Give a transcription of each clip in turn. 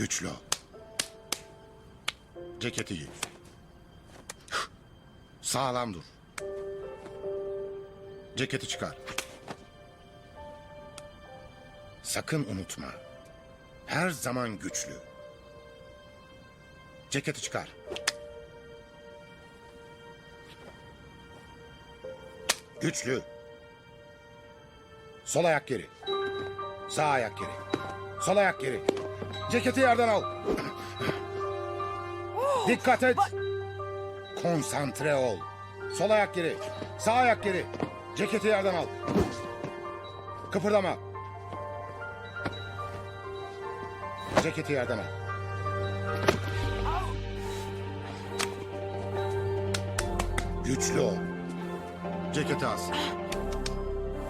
Güçlü ol. Ceketi giy. Sağlam dur. Ceketi çıkar. Sakın unutma. Her zaman güçlü. Ceketi çıkar. Güçlü. Sol ayak geri. Sağ ayak geri. Sol ayak geri. Ceketi yerden al. Dikkat et. Konsantre ol. Sol ayak geri. Sağ ayak geri. Ceketi yerden al. Kıpırdama. Ceketi yerden al. Güçlü ol. Ceketi as.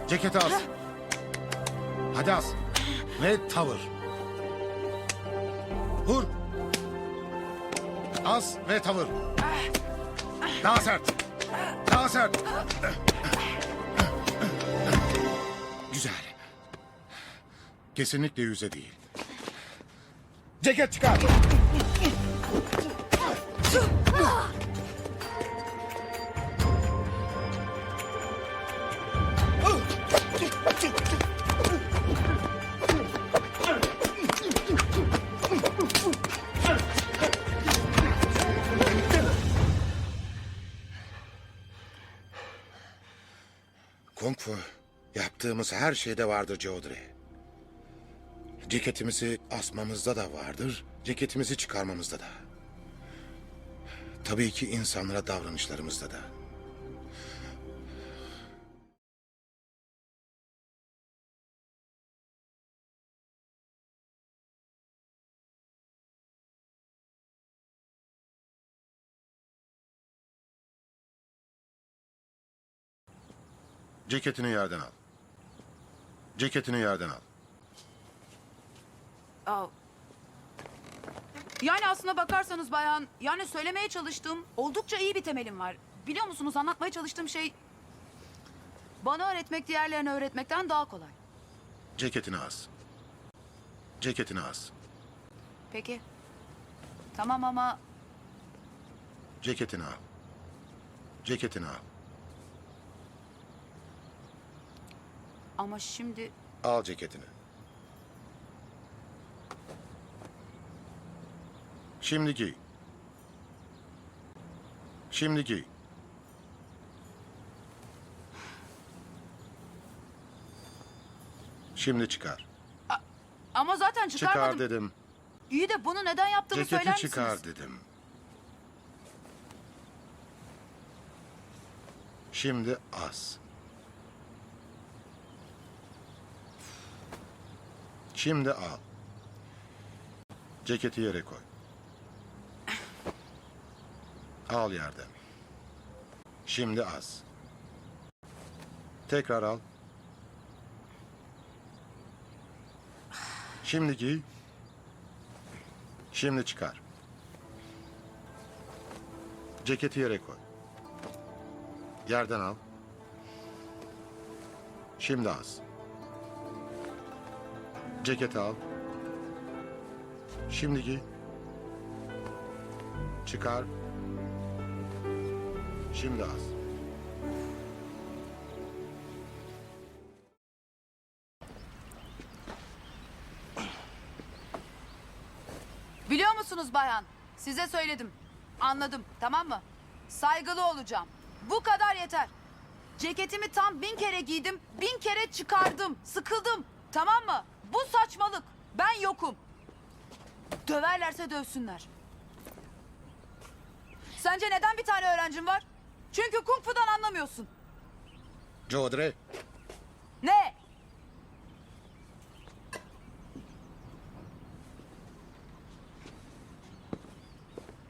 Ceketi as. Hadi as. Ve tavır. Az ve tavır. Daha sert. Daha sert. Güzel. Kesinlikle yüze değil. Ceket çıkar. Kung fu yaptığımız her şeyde vardır Caudry. Ceketimizi asmamızda da vardır, ceketimizi çıkarmamızda da. Tabii ki insanlara davranışlarımızda da. Ceketini yerden al. Ceketini yerden al. Aa. Yani aslına bakarsanız bayan, yani söylemeye çalıştığım oldukça iyi bir temelim var. Biliyor musunuz anlatmaya çalıştığım şey... Bana öğretmek diğerlerine öğretmekten daha kolay. Ceketini as. Ceketini as. Peki. Tamam ama Ceketini al. Ceketini al. Ama şimdi Al ceketini. Şimdi giy. Şimdi giy. Şimdi çıkar. ama zaten Çıkar çıkarmadım. dedim. İyi de bunu neden yaptığımı söyler Ceketi misiniz? çıkar dedim. Şimdi az. Şimdi al. Ceketi yere koy. Al yerden. Şimdi az. Tekrar al. Şimdi giy. Şimdi çıkar. Ceketi yere koy. Yerden al. Şimdi az. Ceketi al. Şimdi giy. Çıkar. Şimdi az. Biliyor musunuz bayan? Size söyledim. Anladım tamam mı? Saygılı olacağım. Bu kadar yeter. Ceketimi tam bin kere giydim, bin kere çıkardım. Sıkıldım. Tamam mı? Bu saçmalık. Ben yokum. Döverlerse dövsünler. Sence neden bir tane öğrencim var? Çünkü kung fu'dan anlamıyorsun. Caudry. Ne?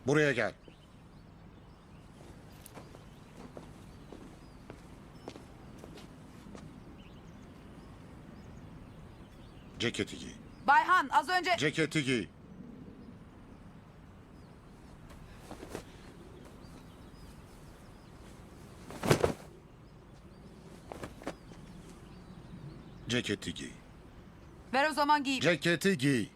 Buraya gel. Ceketi giy. Bayhan az önce... Ceketi giy. Ceketi giy. Ver o zaman giyeyim. Ceketi giy.